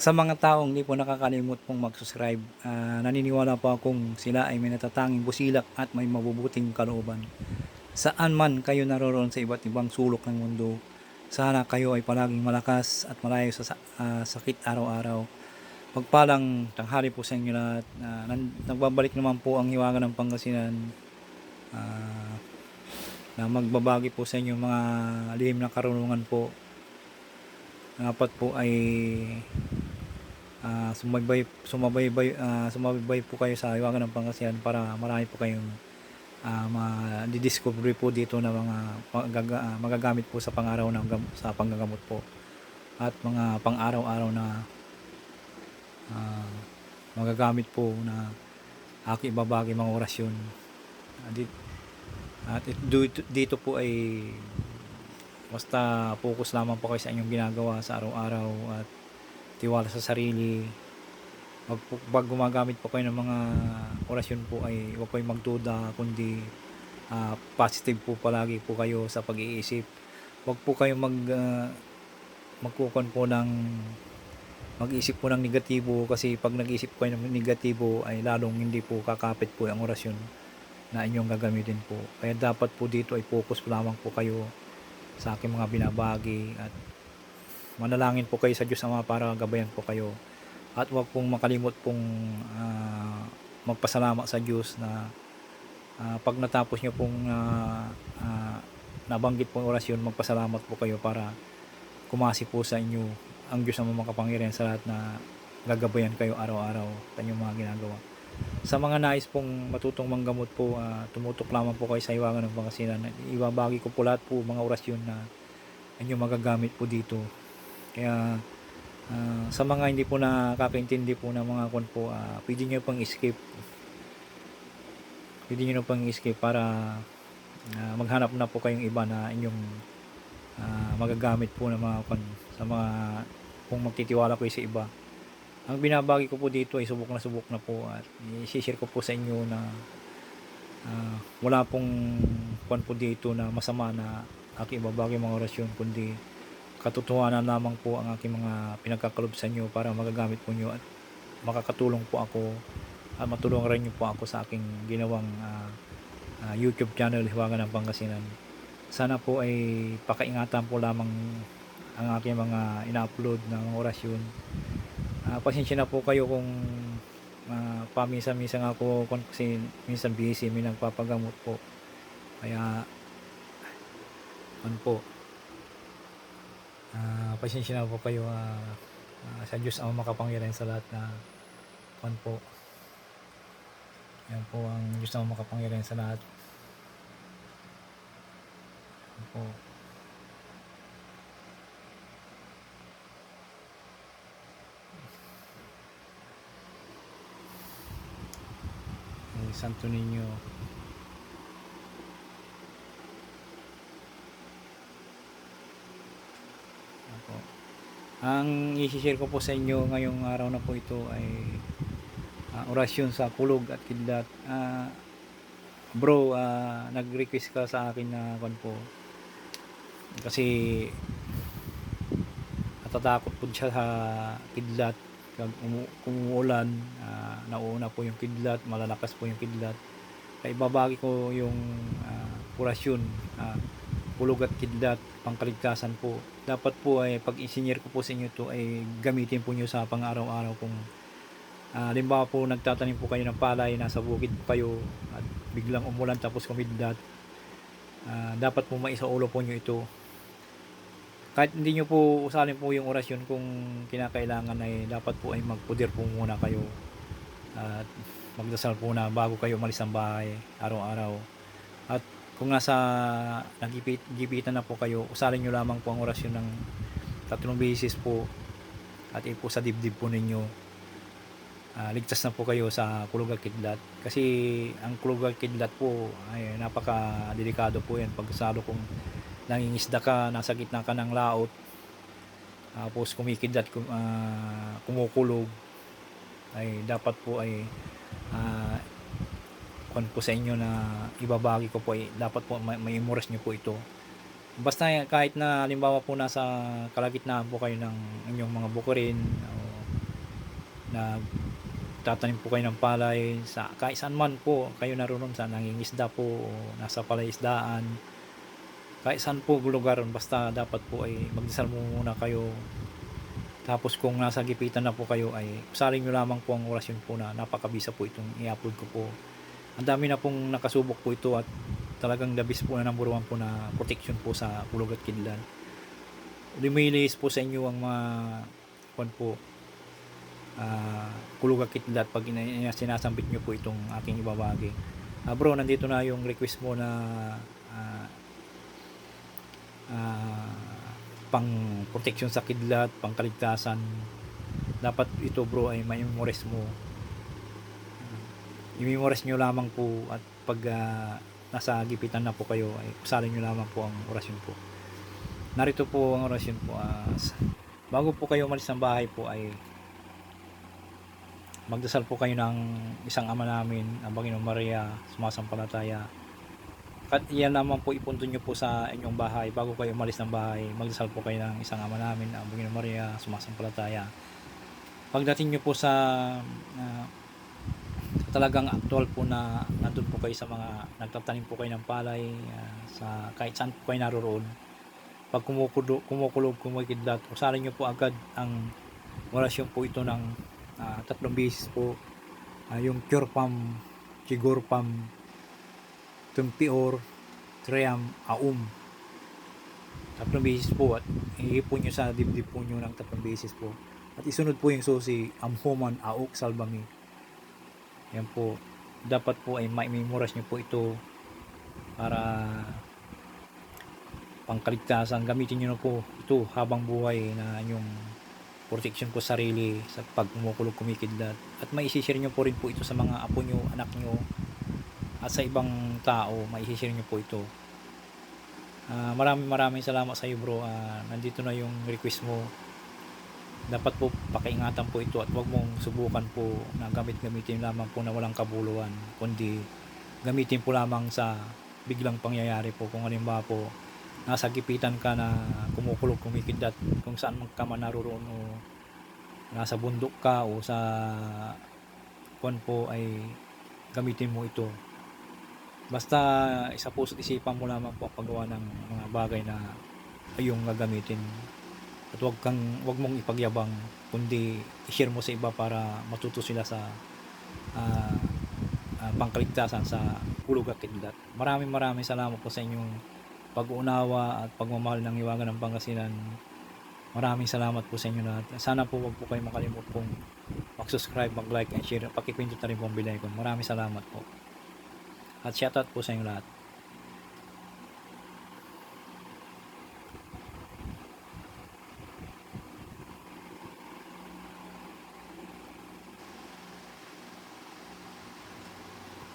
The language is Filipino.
Sa mga taong hindi po nakakalimot pong mag-subscribe, ah, naniniwala po akong sila ay may natatanging busilak at may mabubuting kalooban. Saan man kayo naroroon sa iba't ibang sulok ng mundo, sana kayo ay palaging malakas at malayo sa ah, sakit araw-araw. Pagpalang tanghali po sa inyo lahat. Ah, nan- nagbabalik naman po ang hiwaga ng Pangasinan ah, na magbabagi po sa inyo mga lihim na karunungan po. Dapat po ay ah sumaybay sumabaybay ah, sumabaybay po kayo sa Iwagan ng Pangasinan para marami po kayong ah ma-discover po dito na mga magaga- magagamit po sa pang-araw ng sa panggagamot po. At mga pang-araw-araw na ah, magagamit po na aki ibabagi mga orasyon. Ah, di- at it- dito, dito po ay basta focus lamang po kayo sa inyong ginagawa sa araw-araw at tiwala sa sarili. Pag, pag gumagamit po kayo ng mga orasyon po ay huwag kayong magduda kundi ah, positive po palagi po kayo sa pag-iisip. Huwag po kayong mag ah, magkukon po ng mag-isip po ng negatibo kasi pag nag-isip kayo ng negatibo ay lalong hindi po kakapit po ang orasyon na inyong gagamitin po. Kaya dapat po dito ay focus lamang po kayo sa aking mga binabagi at manalangin po kayo sa Diyos Ama para gabayan po kayo. At huwag pong makalimot pong ah, magpasalamat sa Diyos na ah, pag natapos nyo pong ah, ah, nabanggit pong orasyon magpasalamat po kayo para kumasi po sa inyo ang Diyos ang makapangyarihan sa lahat na gagabayan kayo araw-araw sa inyong mga ginagawa. Sa mga nais pong matutong manggamot po ah, tumutok lamang po kayo sa iwangan ng Pangasinan ibabagi ko po lahat po mga orasyon na inyong magagamit po dito kaya ah, sa mga hindi po nakakaintindi po ng mga kon po, ah, pwede nyo pang escape. Pwede nyo pang escape para ah, maghanap na po kayong iba na inyong ah, magagamit po ng mga kon sa mga kung magtitiwala kayo sa iba. Ang binabagi ko po dito ay subok na subok na po at i-share ko po sa inyo na ah, wala pong kon po dito na masama na aking ibabagi mga orasyon kundi katotohanan lamang po ang aking mga pinagkakalob sa inyo para magagamit po nyo at makakatulong po ako at matulungan rin nyo po ako sa aking ginawang ah, ah, YouTube channel Hiwaga ng Pangasinan. Sana po ay pakaingatan po lamang ang aking mga ina-upload na mga orasyon. Ah, pasensya na po kayo kung uh, paminsan-minsan ako kasi minsan busy may nagpapagamot po. Kaya ano po Ah, pasensya na po kayo ah, ah, sa Diyos ang makapangyarihan sa lahat na kwan po. Yan po ang Diyos ang makapangyarihan sa lahat. Yan po. Santo Niño. Yan po. Ang i-share ko po sa inyo ngayong araw na po ito ay ah, orasyon sa kulog at kidlat. Ah, bro, ah, nag-request ka sa akin na kwan po. Kasi natatakot po siya sa kidlat. Umu- umuulan, ah, nauna po yung kidlat, malalakas po yung kidlat. Kaya ibabagi ko yung ah, orasyon. ah, kulog at kidlat pangkaligtasan po. Dapat po ay pag engineer ko po sa inyo to ay gamitin po nyo sa pang araw-araw kung uh, limbawa po nagtatanim po kayo ng palay nasa bukid kayo at biglang umulan tapos kumidlat Ah, dapat po maisaulo po nyo ito. Kahit hindi nyo po usalin po yung orasyon kung kinakailangan ay dapat po ay magpudir po muna kayo at magdasal po na bago kayo umalis ng bahay araw-araw kung nasa nagipit na po kayo, usalin nyo lamang po ang orasyon ng tatlong beses po at ipo sa dibdib po ninyo. Ah, ligtas na po kayo sa kulog at kidlat. Kasi ang kulog at kidlat po ay napaka delikado po yan. Pag salo kung nangingisda ka, nasa gitna ka ng laot, tapos kumikidlat, kum, ah, kumukulog, ay dapat po ay ah, kung po sa inyo na ibabagi ko po ay dapat po may, may imores nyo po ito. Basta kahit na halimbawa po nasa kalagitnaan po kayo ng inyong mga bukurin o nag tatanim po kayo ng palay sa kahit saan man po kayo naroon sa nangingisda po o nasa palaisdaan kahit saan po lugar basta dapat po ay magdasal muna kayo. Tapos kung nasa gipitan na po kayo ay usaling nyo lamang po ang orasyon po na napakabisa po itong i-upload ko po ang dami na pong nakasubok po ito at talagang dabis po na number one po na protection po sa kulog at kidlan lumilis po sa inyo ang mga kwan po ah kulog at kidlat pag ina- ina- sinasambit nyo po itong aking ibabagi. Ah, bro nandito na yung request mo na ah, ah, pang protection sa kidlat pang kaligtasan. Dapat ito bro ay ma-memorize mo i-memorize nyo lamang po at pag ah, nasa gipitan na po kayo ay usalin nyo lamang po ang orasyon po. Narito po ang orasyon po s- bago po kayo umalis ng bahay po ay magdasal po kayo ng isang ama namin ang Panginoong Maria sumasampalataya. At yan naman po ipunto nyo po sa inyong bahay. Bago kayo umalis ng bahay magdasal po kayo ng isang ama namin ang Panginoong Maria sumasampalataya. Pagdating nyo po sa ah, sa talagang aktual po na nandun po kayo sa mga nagtatanim po kayo ng palay ah, sa kahit saan po kayo naroon pag kumukulo, kumukulog kumikidlat usarin nyo po agad ang orasyon po ito ng ah, tatlong beses po. Ah, yung Curpam, Chigurpam, Tumpior, Triam, Aum. Tatlong beses po at iipon nyo sa dibdib po nyo ng tatlong beses po. At isunod po yung susi Amhuman, Auk, Salbami yan po. Dapat po ay ma-memorize nyo po ito para pangkaligtasan. Gamitin nyo na po ito habang buhay na yung protection ko sarili sa pag kumukulog kumikidlat. At maisishare nyo po rin po ito sa mga apo nyo, anak nyo at sa ibang tao maisishare nyo po ito. Ah, maraming maraming salamat sa iyo bro. Ah, nandito na yung request mo dapat po pakiingatan po ito at wag mong subukan po na gamit-gamitin lamang po na walang kabuluhan kundi gamitin po lamang sa biglang pangyayari po. Kung halimbawa po nasa gipitan ka na kumukulog kumikidlat kung saan man ka man naroon o nasa bundok ka o sa kwan po ay gamitin mo ito. Basta isa po sa isipan mo lamang po ang paggawa ng mga bagay na ayong gagamitin at wag kang wag mong ipagyabang kundi i-share mo sa iba para matuto sila sa ah, ah, pangkaligtasan sa hulog at kidlat. Maraming maraming salamat po sa inyong pag-uunawa at pagmamahal ng Iwagan ng Pangasinan. Maraming salamat po sa inyo lahat. Sana po wag po kayo makalimut pong mag-subscribe, mag-like and share. Pakipindot na rin po ang bilay ko. Maraming salamat po. At shoutout po sa inyo lahat.